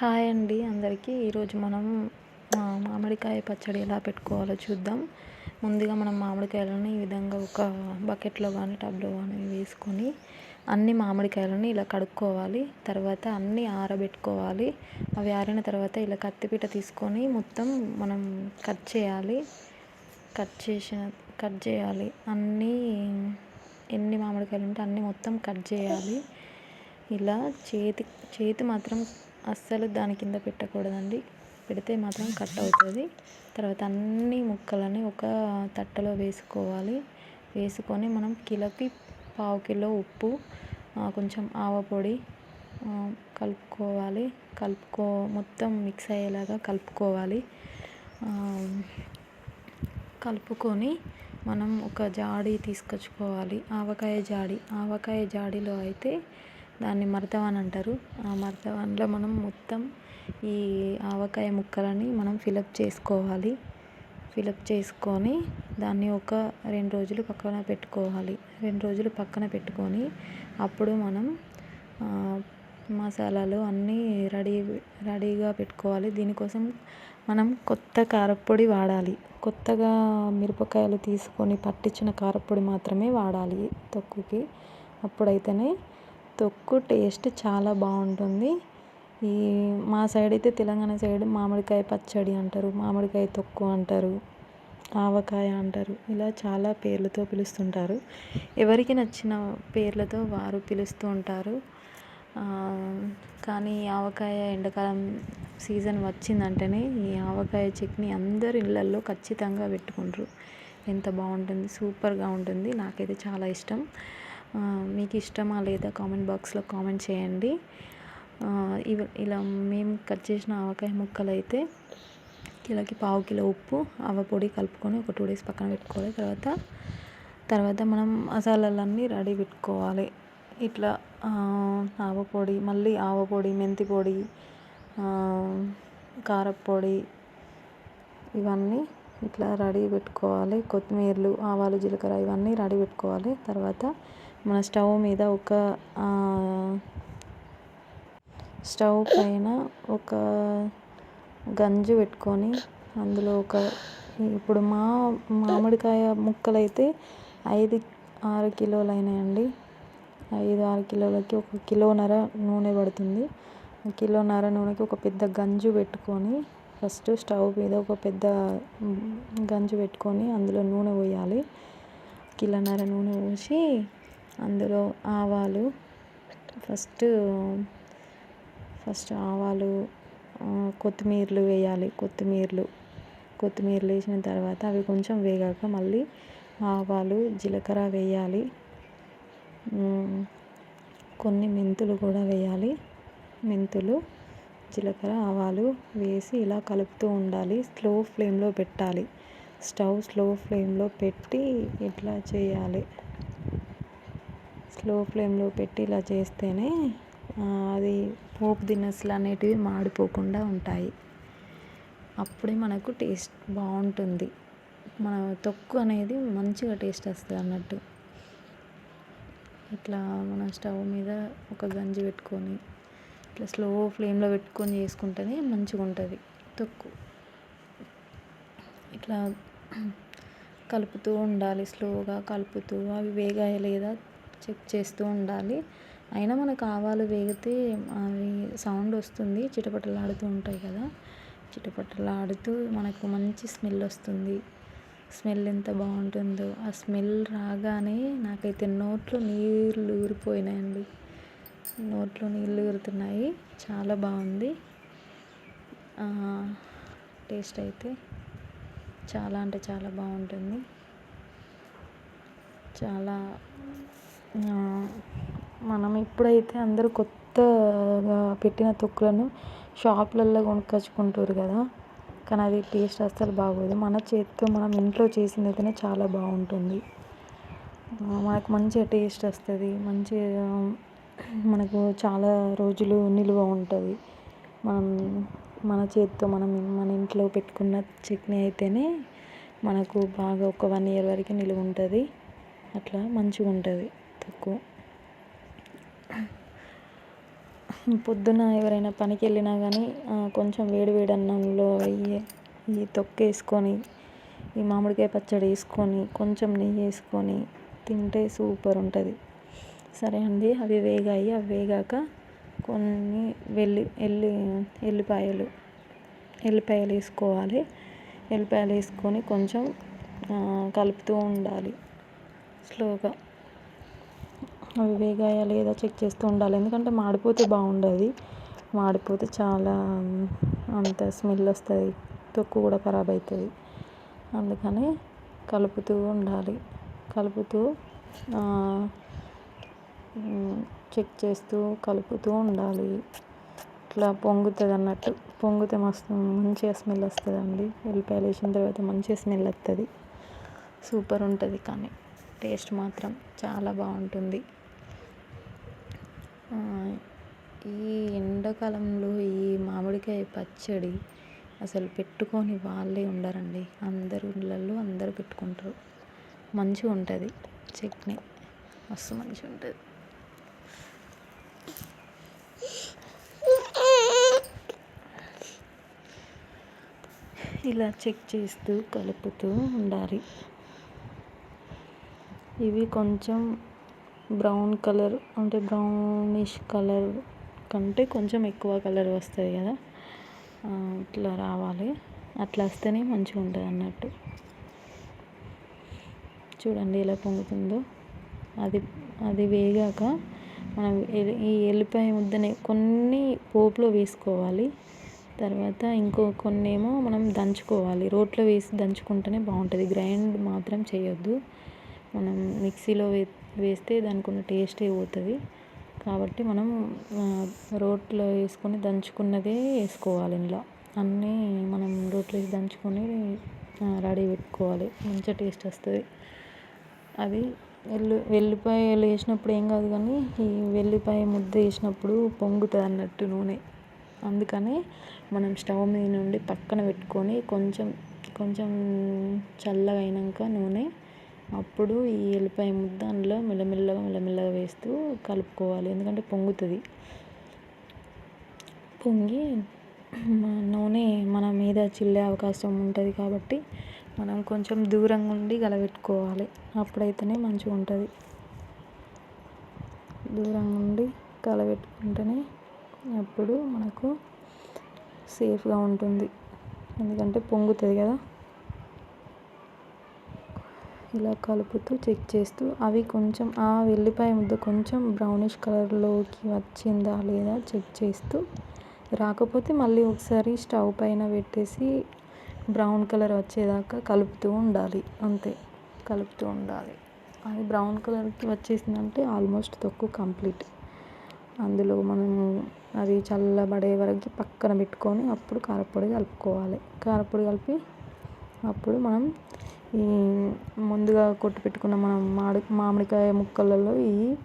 Hi అండి అందరికీ. ఈరోజు మనం మామిడికాయ పచ్చడి ఎలా పెట్టుకోవాలో చూద్దాం. ముందుగా మనం మామిడికాయలను ఈ విధంగా ఒక బకెట్లో కానీ టబ్లో కానీ వేసుకొని అన్ని మామిడికాయలను ఇలా కడుక్కోవాలి. తర్వాత అన్నీ ఆరబెట్టుకోవాలి. అవి ఆరిన తర్వాత ఇలా కత్తిపీట తీసుకొని మొత్తం మనం కట్ చేయాలి. కట్ చేసిన కట్ చేయాలి. అన్నీ ఎన్ని మామిడికాయలు ఉంటే అన్నీ మొత్తం కట్ చేయాలి. ఇలా చేతి చేతి మాత్రం అస్సలు దాని కింద పెట్టకూడదండి. పెడితే మాత్రం కట్ అవుతుంది. తర్వాత అన్ని ముక్కలని ఒక తట్టలో వేసుకోవాలి. వేసుకొని మనం కిలోకి పావు కిలో ఉప్పు కొంచెం ఆవపొడి కలుపుకోవాలి. కలుపుకో మొత్తం మిక్స్ అయ్యేలాగా కలుపుకోవాలి. కలుపుకొని మనం ఒక జాడి తీసుకొచ్చుకోవాలి. ఆవకాయ జాడి. ఆవకాయ జాడీలో అయితే దాన్ని మర్తవాన్ అంటారు. ఆ మర్తవాన్లో మనం మొత్తం ఈ ఆవకాయ ముక్కలని మనం ఫిలప్ చేసుకోవాలి. ఫిలప్ చేసుకొని దాన్ని ఒక రెండు రోజులు పక్కన పెట్టుకోవాలి. రెండు రోజులు పక్కన పెట్టుకొని అప్పుడు మనం మసాలాలు అన్నీ రెడీ రెడీగా పెట్టుకోవాలి. దీనికోసం మనం కొత్త కారప్పొడి వాడాలి. కొత్తగా మిరపకాయలు తీసుకొని పట్టించిన కారప్పొడి మాత్రమే వాడాలి తొక్కుకి అప్పుడైతేనే తొక్కు టేస్ట్ చాలా బాగుంటుంది. ఈ మా సైడ్ అయితే తెలంగాణ సైడ్ మామిడికాయ పచ్చడి అంటారు మామిడికాయ తొక్కు అంటారు ఆవకాయ అంటారు ఇలా చాలా పేర్లతో పిలుస్తుంటారు. ఎవరికి నచ్చిన పేర్లతో వారు పిలుస్తూ ఉంటారు. కానీ ఈ ఆవకాయ ఎండాకాలం సీజన్ వచ్చిందంటేనే ఈ ఆవకాయ చట్నీ అందరు ఇళ్ళల్లో ఖచ్చితంగా పెట్టుకుంటారు. ఎంత బాగుంటుంది సూపర్గా ఉంటుంది నాకైతే చాలా ఇష్టం. మీకు ఇష్టమా లేదా కామెంట్ బాక్స్లో కామెంట్ చేయండి. ఇవి ఇలా మేము కట్ చేసిన ఆవకాయ ముక్కలు అయితే కిలోకి పావు కిలో ఉప్పు ఆవపొడి కలుపుకొని ఒక టూ డేస్ పక్కన పెట్టుకోవాలి. తర్వాత తర్వాత మనం మసాలాలన్నీ రెడీ పెట్టుకోవాలి. ఇట్లా ఆవపొడి మళ్ళీ ఆవపొడి మెంతి పొడి కారపొడి ఇవన్నీ ఇట్లా రెడీ పెట్టుకోవాలి. కొత్తిమీరలు ఆవాలు జీలకర్ర ఇవన్నీ రెడీ పెట్టుకోవాలి. తర్వాత మన స్టవ్ మీద ఒక స్టవ్ పైన ఒక గంజు పెట్టుకొని అందులో ఒక ఇప్పుడు మా మామిడికాయ ముక్కలైతే ఐదు ఆరు కిలోలు అయినాయండి ఐదు ఆరు కిలోలకి ఒక కిలోన్నర నూనె పడుతుంది. కిలోన్నర నూనెకి ఒక పెద్ద గంజు పెట్టుకొని ఫస్ట్ స్టవ్ మీద ఒక పెద్ద గంజు పెట్టుకొని అందులో నూనె పోయాలి. కిలోన్నర నూనె పోసి అందులో ఆవాలు ఫస్ట్ ఫస్ట్ ఆవాలు కొత్తిమీరలు వేయాలి. కొత్తిమీరలు. కొత్తిమీరలు వేసిన తర్వాత అవి కొంచెం వేగాక మళ్ళీ ఆవాలు జీలకర్ర వేయాలి. కొన్ని మెంతులు కూడా వేయాలి. మెంతులు జీలకర్ర ఆవాలు వేసి ఇలా కలుపుతూ ఉండాలి. స్లో ఫ్లేమ్లో పెట్టాలి. స్టవ్ స్లో ఫ్లేమ్లో పెట్టి ఇట్లా చేయాలి. స్లో ఫ్లేమ్లో పెట్టి ఇలా చేస్తేనే అది పోపు దినుసులు అనేటివి మాడిపోకుండా ఉంటాయి. అప్పుడే మనకు టేస్ట్ బాగుంటుంది. మన తొక్కు అనేది మంచిగా టేస్ట్ వస్తుంది అన్నట్టు. ఇట్లా మన స్టవ్ మీద ఒక గంజి పెట్టుకొని ఇట్లా స్లో ఫ్లేమ్లో పెట్టుకొని చేసుకుంటేనే మంచిగా ఉంటుంది తొక్కు. ఇట్లా కలుపుతూ ఉండాలి స్లోగా కలుపుతూ. అవి వేగాయ లేదా చెక్ చేస్తూ ఉండాలి. అయినా మనకు ఆవాలు వేగితే అవి సౌండ్ వస్తుంది చిటపటలాడుతూ ఉంటాయి కదా. చిటపటలాడుతూ మనకు మంచి స్మెల్ వస్తుంది. స్మెల్ ఎంత బాగుంటుందో. ఆ స్మెల్ రాగానే నాకైతే నోట్లో నీళ్ళు ఊరిపోయినాయండి. నోట్లో నీళ్ళు ఊరుతున్నాయి. చాలా బాగుంది. టేస్ట్ అయితే చాలా అంటే చాలా బాగుంటుంది. చాలా మనం ఇప్పుడైతే అందరూ కొత్తగా పెట్టిన తొక్కులను షాపులలో కొనుక్కొచ్చుకుంటారు కదా. కానీ అది టేస్ట్ అస్సలు బాగోదు. మన చేతితో మనం ఇంట్లో చేసింది అయితేనే చాలా బాగుంటుంది. మనకు మంచిగా టేస్ట్ వస్తుంది. మంచిగా మనకు చాలా రోజులు నిలువ ఉంటుంది. మనం మన చేతితో మనం మన ఇంట్లో పెట్టుకున్న చట్నీ అయితేనే మనకు బాగా ఒక వన్ ఇయర్ వరకు నిలువ ఉంటుంది అట్లా మంచిగా ఉంటుంది ఎక్కువ పొద్దున ఎవరైనా పనికి వెళ్ళినా కానీ కొంచెం వేడి వేడి అన్నంలో ఈ ఈ తొక్కేసుకొని ఈ మామిడికాయ పచ్చడి వేసుకొని కొంచెం నెయ్యి వేసుకొని తింటే సూపర్ ఉంటుంది. సరే అండి అవి వేగాయి. అవి వేగాక కొన్ని వెల్లి ఎల్లి ఎల్లిపాయలు ఎల్లిపాయలు వేసుకోవాలి. ఎల్లిపాయలు వేసుకొని కొంచెం కలుపుతూ ఉండాలి. స్లోగా. అవి వేగాయా లేదా చెక్ చేస్తూ ఉండాలి. ఎందుకంటే మాడిపోతే బాగుండదు. మాడిపోతే చాలా అంత స్మెల్ వస్తుంది. తొక్కు కూడా ఖరాబ్ అవుతుంది అందుకని కలుపుతూ ఉండాలి. కలుపుతూ చెక్ చేస్తూ కలుపుతూ ఉండాలి. ఇట్లా పొంగుతుంది అన్నట్టు. పొంగితే మస్తు మంచిగా స్మెల్ వస్తుందండి. ఎల్లిపాయలు వేసిన తర్వాత మంచిగా స్మెల్ వస్తుంది సూపర్ ఉంటుంది కానీ టేస్ట్ మాత్రం చాలా బాగుంటుంది. ఈ ఎండాకాలంలో ఈ మామిడికాయ పచ్చడి అసలు పెట్టుకొని వాళ్ళే ఉండరండి. అందరి ఇళ్ళల్లో అందరూ పెట్టుకుంటారు. మంచిగా ఉంటుంది. చట్నీ మస్తు మంచిగా ఉంటుంది. ఇలా చెక్ చేస్తూ కలుపుతూ ఉండాలి. ఇవి కొంచెం బ్రౌన్ కలర్ అంటే బ్రౌనిష్ కలర్ కంటే కొంచెం ఎక్కువ కలర్ వస్తుంది కదా. ఇట్లా రావాలి. అట్లా వస్తేనే మంచిగా ఉంటుంది అన్నట్టు. చూడండి ఎలా పొంగుతుందో. అది అది వేగాక మనం ఈ ఎల్లిపాయ ముద్దని కొన్ని పోపులో వేసుకోవాలి. తర్వాత ఇంకో కొన్ని ఏమో మనం దంచుకోవాలి. రోట్లో వేసి దంచుకుంటేనే బాగుంటుంది. గ్రైండ్ మాత్రం చేయొద్దు. మనం మిక్సీలో వే వేస్తే దానికి ఉన్న టేస్టే పోతుంది. కాబట్టి మనం రోట్లో వేసుకొని దంచుకున్నదే వేసుకోవాలి ఇందులో. అన్నీ మనం రోట్లో వేసి దంచుకొని రెడీ పెట్టుకోవాలి. మంచిగా టేస్ట్ వస్తుంది. అది వెల్లు వెల్లిపాయలు వేసినప్పుడు ఏం కాదు కానీ ఈ వెల్లిపాయ ముద్ద వేసినప్పుడు పొంగుతుంది అన్నట్టు నూనె. అందుకని మనం స్టవ్ మీద నుండి పక్కన పెట్టుకొని కొంచెం కొంచెం చల్లగా అయినాక నూనె అప్పుడు ఈ ఎల్లిపాయ ముద్ద అందులో మెల్లమెల్లగా మెల్లమెల్లగా వేస్తూ కలుపుకోవాలి. ఎందుకంటే పొంగుతుంది. పొంగి నూనె మన మీద చిల్లే అవకాశం ఉంటుంది కాబట్టి మనం కొంచెం దూరంగా ఉండి గలబెట్టుకోవాలి. అప్పుడైతేనే మంచిగా ఉంటుంది. దూరంగా ఉండి కలబెట్టుకుంటేనే అప్పుడు మనకు సేఫ్గా ఉంటుంది. ఎందుకంటే పొంగుతుంది కదా. ఇలా కలుపుతూ చెక్ చేస్తూ అవి కొంచెం ఆ వెల్లిపాయ ముద్ద కొంచెం బ్రౌనిష్ కలర్లోకి వచ్చిందా లేదా చెక్ చేస్తూ రాకపోతే మళ్ళీ ఒకసారి స్టవ్ పైన పెట్టేసి బ్రౌన్ కలర్ వచ్చేదాకా కలుపుతూ ఉండాలి. అంతే కలుపుతూ ఉండాలి. అది బ్రౌన్ కలర్కి వచ్చేసిందంటే ఆల్మోస్ట్ తొక్కు కంప్లీట్ అందులో మనం అది చల్లబడే వరకు పక్కన పెట్టుకొని అప్పుడు కారపొడి కలుపుకోవాలి. కారపొడి కలిపి అప్పుడు మనం ఈ ముందుగా కొట్టి పెట్టుకున్న మనం మామిడి మామిడికాయ ముక్కలలో ఈ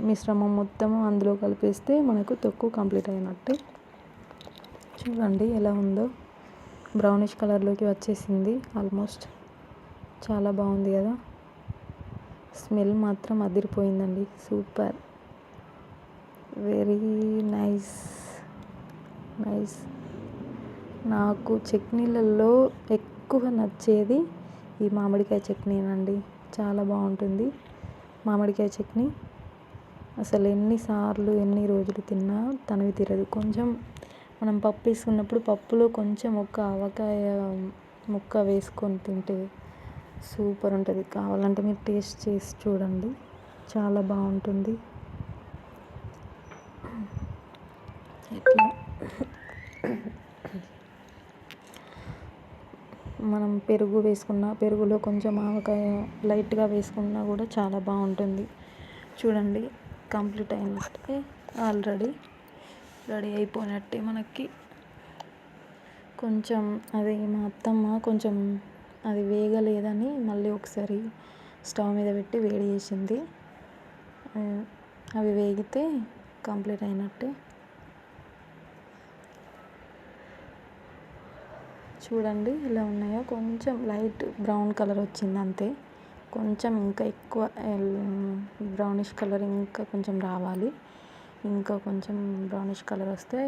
మిశ్రమం మొత్తం అందులో కలిపేస్తే మనకు తొక్కు కంప్లీట్ అయినట్టు. చూడండి ఎలా ఉందో. బ్రౌనిష్ కలర్లోకి వచ్చేసింది ఆల్మోస్ట్ చాలా బాగుంది కదా. స్మెల్ మాత్రం అదిరిపోయిందండి. సూపర్ వెరీ నైస్ నైస్ నాకు చట్నీలలో ఎక్కువ నచ్చేది ఈ మామిడికాయ చట్నీనండి. చాలా బాగుంటుంది మామిడికాయ చట్నీ. అసలు ఎన్నిసార్లు ఎన్ని రోజులు తిన్నా తనివి తీరదు. కొంచెం మనం పప్పు వేసుకున్నప్పుడు పప్పులో కొంచెం ఒక ఆవకాయ ముక్క వేసుకొని తింటే సూపర్ ఉంటుంది. కావాలంటే మీరు టేస్ట్ చేసి చూడండి. చాలా బాగుంటుంది. ఇట్లా మనం పెరుగు వేసుకున్న పెరుగులో కొంచెం ఆవకాయ లైట్గా వేసుకున్నా కూడా చాలా బాగుంటుంది. చూడండి కంప్లీట్ అయినట్టే ఆల్రెడీ రెడీ అయిపోయినట్టే మనకి. కొంచెం అది మా అత్తమ్మ కొంచెం అది వేగలేదని మళ్ళీ ఒకసారి స్టవ్ మీద పెట్టి వేడి చేసింది. అవి వేగితే కంప్లీట్ అయినట్టే. చూడండి ఇలా ఉన్నాయో. కొంచెం లైట్ బ్రౌన్ కలర్ వచ్చింది అంతే. కొంచెం ఇంకా ఎక్కువ బ్రౌనిష్ కలర్ ఇంకా కొంచెం రావాలి. ఇంకా కొంచెం బ్రౌనిష్ కలర్ వస్తే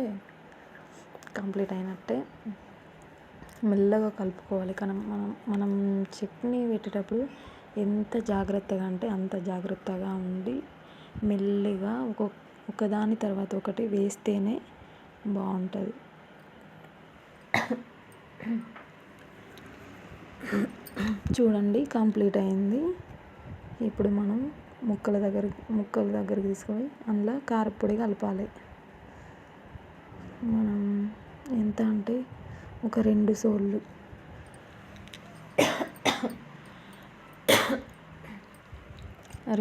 కంప్లీట్ అయినట్టే. మెల్లగా కలుపుకోవాలి. కానీ మనం మనం చట్నీ పెట్టేటప్పుడు ఎంత జాగ్రత్తగా అంటే అంత జాగ్రత్తగా ఉండి మెల్లిగా ఒక ఒకదాని తర్వాత ఒకటి వేస్తేనే బాగుంటుంది. చూడండి కంప్లీట్ అయింది. ఇప్పుడు మనం ముక్కల దగ్గర ముక్కల దగ్గరికి తీసుకొని అందులో కారపొడి కలపాలి. మనం ఎంత అంటే ఒక రెండు సోళ్ళు.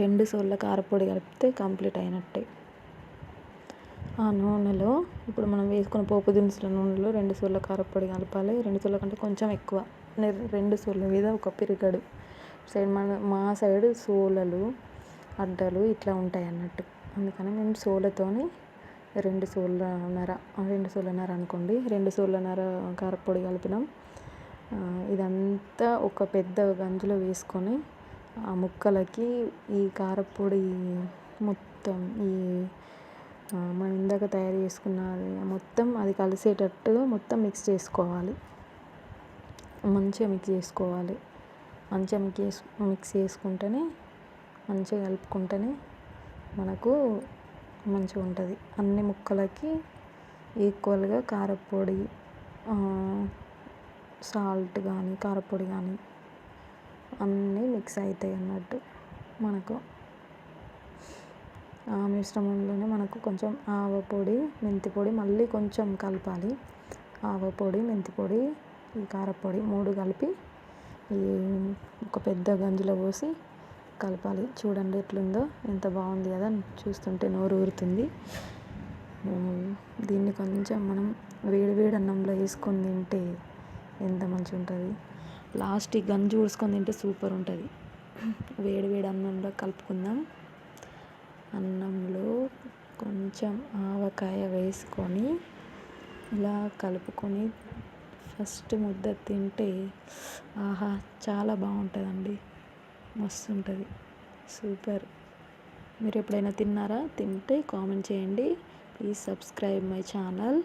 రెండు సోళ్ళ కారపొడి కలిపితే కంప్లీట్ అయినట్టే. ఆ నూనెలో ఇప్పుడు మనం వేసుకున్న పోపు దినుసుల నూనెలో రెండు సోళ్ళ కారపొడి కలపాలి. రెండు సోళ్ళ కంటే కొంచెం ఎక్కువ. రెండు సోళ్ళ మీద ఒక పిరిగడు. సైడ్ మన మా సైడ్ సోలలు అడ్డలు ఇట్లా ఉంటాయి అన్నట్టు. అందుకని మేము సోలతోని రెండు సోళ్ళన్నర రెండు సోళ్ళన్నర అనుకోండి. రెండు సోళ్ళన్నర కారపొడి కలిపినాం. ఇదంతా ఒక పెద్ద గంజులో వేసుకొని ఆ ముక్కలకి ఈ కారపొడి మొత్తం ఈ మనం ఇందాక తయారు చేసుకున్నది మొత్తం అది కలిసేటట్టుగా మొత్తం మిక్స్ చేసుకోవాలి. మంచిగా మిక్స్ చేసుకోవాలి. మంచిగా మిక్స్ మిక్స్ చేసుకుంటేనే మంచిగా కలుపుకుంటేనే మనకు మంచిగా ఉంటుంది. అన్ని ముక్కలకి ఈక్వల్గా కారపొడి సాల్ట్ కానీ కారపొడి కానీ అన్నీ మిక్స్ అవుతాయి అన్నట్టు మనకు. ఆ మిశ్రమంలోనే మనకు కొంచెం ఆవపొడి మెంతిపొడి మెంతి పొడి మళ్ళీ కొంచెం కలపాలి. ఆవపొడి మెంతిపొడి మెంతి పొడి ఈ కారపొడి మూడు కలిపి ఈ ఒక పెద్ద గంజిలో పోసి కలపాలి. చూడండి ఎట్లుందో ఎంత బాగుంది కదా చూస్తుంటే నోరు ఊరుతుంది. దీన్ని కొంచెం మనం వేడి వేడి అన్నంలో వేసుకొని తింటే ఎంత మంచిగా ఉంటుంది లాస్ట్ ఈ గంజి ఊడ్చుకొని తింటే సూపర్ ఉంటుంది. వేడి వేడి అన్నంలో కలుపుకుందాం. అన్నంలో కొంచెం ఆవకాయ వేసుకొని ఇలా కలుపుకొని ఫస్ట్ ముద్ద తింటే ఆహా చాలా బాగుంటుందండి. మస్తు ఉంటుంది సూపర్. మీరు ఎప్పుడైనా తిన్నారా? తింటే కామెంట్ చేయండి. Please subscribe my channel.